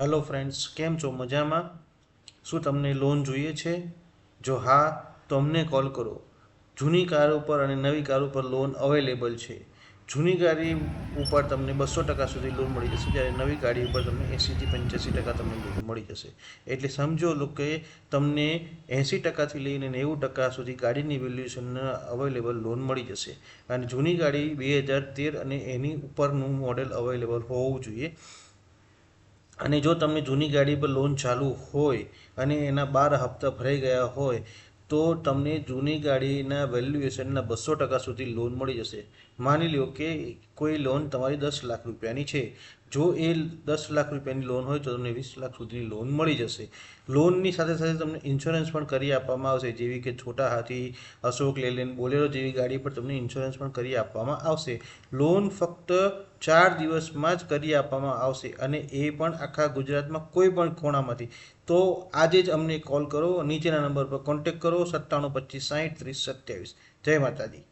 Hello friends કેમ છો? મજામાં? શું તમને લોન જોઈએ છે? જો હા, તો અમને કોલ કરો. જૂની કાર ઉપર અને નવી કાર ઉપર લોન અવેલેબલ છે. જૂની ગાડી ઉપર તમને બસો ટકા સુધી લોન મળી જશે, જ્યારે નવી ગાડી ઉપર તમને એંસીથી પંચ્યાસી ટકા તમને લોન મળી જશે. એટલે સમજો લો કે તમને એંસી ટકાથી લઈને નેવું ટકા સુધી ગાડીની વેલ્યુએશન અવેલેબલ લોન મળી જશે. અને જૂની ગાડી બે હજાર તેર અને એની ઉપરનું મોડેલ અવેલેબલ હોવું જોઈએ. અને જો તમને જૂની ગાડી પર લોન ચાલુ હોય અને એના બાર હપ્તા ભરાઈ ગયા હોય, તો તમને જૂની ગાડીના વેલ્યુએશનના બસો ટકા સુધી લોન મળી જશે. માની લો કે કોઈ લોન તમારી દસ લાખ રૂપિયાની છે, જો એ દસ લાખ રૂપિયાની લોન હોય તો તમને વીસ લાખ સુધીની લોન મળી જશે. લોનની સાથે સાથે તમને ઇન્સ્યોરન્સ પણ કરી આપવામાં આવશે, જેવી કે છોટા હાથી, અશોક લેલેન, બોલેરો જેવી ગાડી પર તમને ઇન્સ્યોરન્સ પણ કરી આપવામાં આવશે. લોન ફક્ત ચાર દિવસમાં જ કરી આપવામાં આવશે અને એ પણ આખા ગુજરાતમાં કોઈ પણ ખૂણામાંથી. તો આજે જ અમને કોલ કરો, નીચેના નંબર પર કોન્ટેક્ટ કરો, સત્તાણું પચીસ સાઠ ત્રીસ સત્યાવીસ. જય માતાજી.